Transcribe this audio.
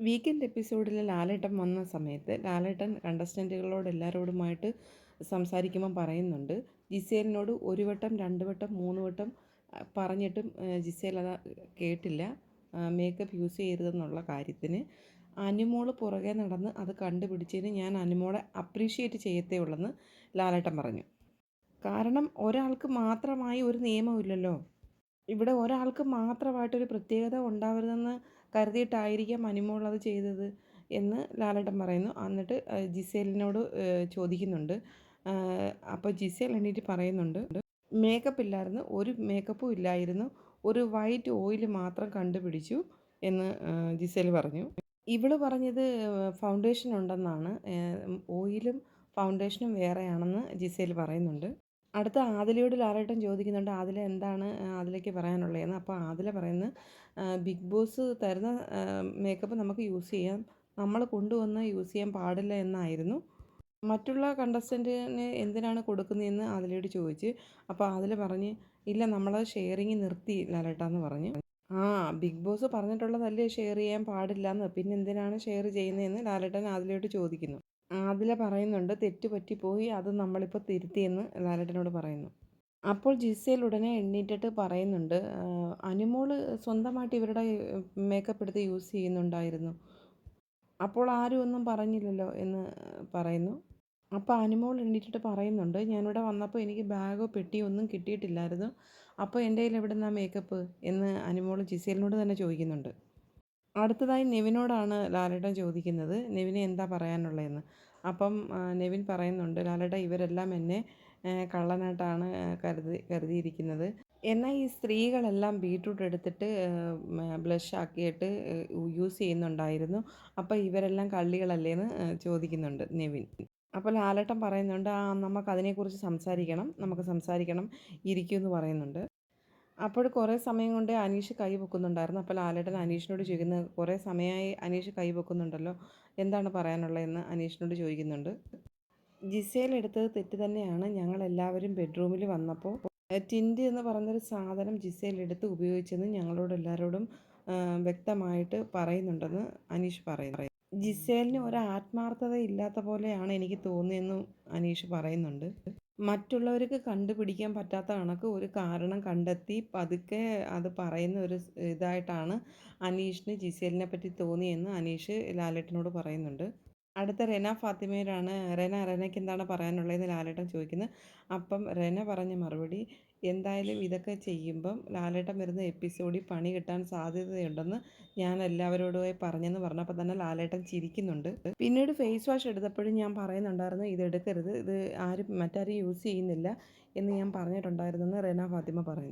Weekend എപ്പിസോഡിൽ ലാലേട്ടൻ വന്ന സമയത്ത് ലാലേട്ടൻ കണ്ടസ്റ്റന്റുകളോട് എല്ലാവരോടുമായിട്ട് സംസാരിക്കുമ്പം പറയുന്നുണ്ട്. ജിസേലിനോട് ഒരു വട്ടം രണ്ട് വട്ടം മൂന്ന് വട്ടം പറഞ്ഞിട്ടും ജിസേൽ അത് കേട്ടില്ല. മേക്കപ്പ് യൂസ് ചെയ്യരുതെന്നുള്ള കാര്യത്തിന്. അനുമോൾ പുറകെ നടന്ന് അത് കണ്ടുപിടിച്ചതിന് ഞാൻ അനുമോളെ അപ്രീഷിയേറ്റ് ചെയ്യത്തേ ഉള്ളെന്ന് ലാലേട്ടൻ പറഞ്ഞു. കാരണം ഒരാൾക്ക് മാത്രമായി ഒരു നിയമമില്ലല്ലോ. ഇവിടെ ഒരാൾക്ക് മാത്രമായിട്ടൊരു പ്രത്യേകത ഉണ്ടാവരുതെന്ന് കരുതിയിട്ടായിരിക്കാം അനുമോൾ അത് ചെയ്തത് എന്ന് ലാലേട്ടൻ പറയുന്നു. എന്നിട്ട് ജിസേലിനോട് ചോദിക്കുന്നുണ്ട്. അപ്പോൾ ജിസേൽ എന്നിട്ട് പറയുന്നുണ്ട്. മേക്കപ്പ് ഇല്ലായിരുന്നു. ഒരു മേക്കപ്പും ഇല്ലായിരുന്നു. ഒരു വൈറ്റ് ഓയിൽ മാത്രം കണ്ടുപിടിച്ചു എന്ന് ജിസേൽ പറഞ്ഞു. ഇവൾ പറഞ്ഞത് ഫൗണ്ടേഷൻ ഉണ്ടെന്നാണ്. ഓയിലും ഫൗണ്ടേഷനും വേറെയാണെന്ന് ജിസേൽ പറയുന്നുണ്ട്. അടുത്ത ആദിലയോട് ലാലേട്ടൻ ചോദിക്കുന്നുണ്ട് ആദില എന്താണ് ആദിലയ്ക്ക് പറയാനുള്ളതെന്ന്? അപ്പോൾ ആദില പറയുന്നത് ബിഗ് ബോസ് തരുന്ന മേക്കപ്പ് നമുക്ക് യൂസ് ചെയ്യാം. നമ്മൾ കൊണ്ടുവന്ന് യൂസ് ചെയ്യാൻ പാടില്ല എന്നായിരുന്നു. മറ്റുള്ള കണ്ടസ്റ്റന്റിന് എന്തിനാണ് കൊടുക്കുന്നതെന്ന് അതിലോട് ചോദിച്ച് അപ്പോൾ അതിൽ പറഞ്ഞ് ഇല്ല നമ്മൾ ഷെയറിങ് നിർത്തി ലാലേട്ട എന്ന് പറഞ്ഞു. ആ ബിഗ് ബോസ് പറഞ്ഞിട്ടുള്ളതല്ലേ ഷെയർ ചെയ്യാൻ പാടില്ല എന്ന്. പിന്നെ എന്തിനാണ് ഷെയർ ചെയ്യുന്നതെന്ന്? ലാലേട്ടൻ അതിലോട്ട് ചോദിക്കുന്നു. ആദില പറയുന്നുണ്ട് തെറ്റ് പറ്റിപ്പോയി അത് നമ്മളിപ്പോൾ തിരുത്തിയെന്ന് ലാലേട്ടനോട് പറയുന്നു. അപ്പോൾ ജിസേൽ ഉടനെ എണ്ണീറ്റിട്ട് പറയുന്നുണ്ട് അനുമോൾ സ്വന്തമായിട്ട് ഇവരുടെ മേക്കപ്പ് എടുത്ത് യൂസ് ചെയ്യുന്നുണ്ടായിരുന്നു. അപ്പോൾ ആരും ഒന്നും പറഞ്ഞില്ലല്ലോ എന്ന് പറയുന്നു. അപ്പോൾ അനുമോൾ എണ്ണീറ്റിട്ട് പറയുന്നുണ്ട് ഞാനിവിടെ വന്നപ്പോൾ എനിക്ക് ബാഗോ പെട്ടിയോ ഒന്നും കിട്ടിയിട്ടില്ലായിരുന്നു. അപ്പോൾ എന്റെ കയ്യിൽ എവിടെ നിന്നാണ് മേക്കപ്പ് എന്ന് അനുമോൾ ജിസേലിനോട് തന്നെ ചോദിക്കുന്നുണ്ട്. അടുത്തതായി നെവിനോടാണ് ലാലേട്ടൻ ചോദിക്കുന്നത്. നെവിന് എന്താ പറയാനുള്ളതെന്ന്. അപ്പം നെവിൻ പറയുന്നുണ്ട് ലാലേട്ട ഇവരെല്ലാം എന്നെ കള്ളനായിട്ടാണ് കരുതി കരുതിയിരിക്കുന്നത്. എന്നാൽ ഈ സ്ത്രീകളെല്ലാം ബീട്രൂട്ട് എടുത്തിട്ട് ബ്ലഷ് ആക്കിയിട്ട് യൂസ് ചെയ്യുന്നുണ്ടായിരുന്നു. അപ്പോൾ ഇവരെല്ലാം കള്ളികളല്ലേന്ന് ചോദിക്കുന്നുണ്ട് നെവിൻ. അപ്പോൾ ലാലേട്ടൻ പറയുന്നുണ്ട് ആ നമുക്ക് അതിനെക്കുറിച്ച് സംസാരിക്കണം നമുക്ക് സംസാരിക്കണം ഇരിക്കുമെന്ന് പറയുന്നുണ്ട്. അപ്പോൾ കുറേ സമയം കൊണ്ട് അനീഷ് കൈ പൊക്കുന്നുണ്ടായിരുന്നു. അപ്പോൾ ലാലേട്ടൻ അനീഷിനോട് ചോദിക്കുന്നത് കുറേ സമയമായി അനീഷ് കൈ പൊക്കുന്നുണ്ടല്ലോ എന്താണ് പറയാനുള്ളതെന്ന് അനീഷിനോട് ചോദിക്കുന്നുണ്ട്. ജിസേൽ എടുത്തത് തെറ്റ് തന്നെയാണ്. ഞങ്ങൾ എല്ലാവരും ബെഡ്റൂമിൽ വന്നപ്പോൾ ടിൻഡ് എന്ന് പറഞ്ഞൊരു സാധനം ജിസേൽ എടുത്ത് ഉപയോഗിച്ചെന്ന് ഞങ്ങളോട് എല്ലാവരോടും വ്യക്തമായിട്ട് പറയുന്നുണ്ടെന്ന് അനീഷ് പറയുന്നു. ജിസേലിന് ഒരു ആത്മാർത്ഥത ഇല്ലാത്ത പോലെയാണ് എനിക്ക് തോന്നിയെന്നും അനീഷ് പറയുന്നുണ്ട്. മറ്റുള്ളവർക്ക് കണ്ടുപിടിക്കാൻ പറ്റാത്ത കണക്ക് ഒരു കാരണം കണ്ടെത്തി പതുക്കെ അത് പറയുന്ന ഒരു ഇതായിട്ടാണ് അനീഷിന് ജിസേലിനെ പറ്റി തോന്നിയെന്ന് അനീഷ് ലാലേട്ടനോട് പറയുന്നുണ്ട്. അടുത്ത റെന ഫാത്തിമയിലാണ്. റെന റെനയ്ക്ക് എന്താണ് പറയാനുള്ളതെന്ന് ലാലേട്ടൻ ചോദിക്കുന്നത് അപ്പം റെന പറഞ്ഞ മറുപടി എന്തായാലും ഇതൊക്കെ ചെയ്യുമ്പം ലാലേട്ടൻ വരുന്ന എപ്പിസോഡിൽ പണി കിട്ടാൻ സാധ്യതയുണ്ടെന്ന് ഞാൻ എല്ലാവരോടുമായി പറഞ്ഞെന്ന് പറഞ്ഞപ്പോൾ തന്നെ ലാലേട്ടൻ ചിരിക്കുന്നുണ്ട്. പിന്നീട് ഫേസ് വാഷ് എടുത്തപ്പോഴും ഞാൻ പറയുന്നുണ്ടായിരുന്നു ഇത് എടുക്കരുത്. ഇത് ആരും മറ്റാരും യൂസ് ചെയ്യുന്നില്ല എന്ന് ഞാൻ പറഞ്ഞിട്ടുണ്ടായിരുന്നെന്ന് റെന ഫാത്തിമ പറയുന്നു.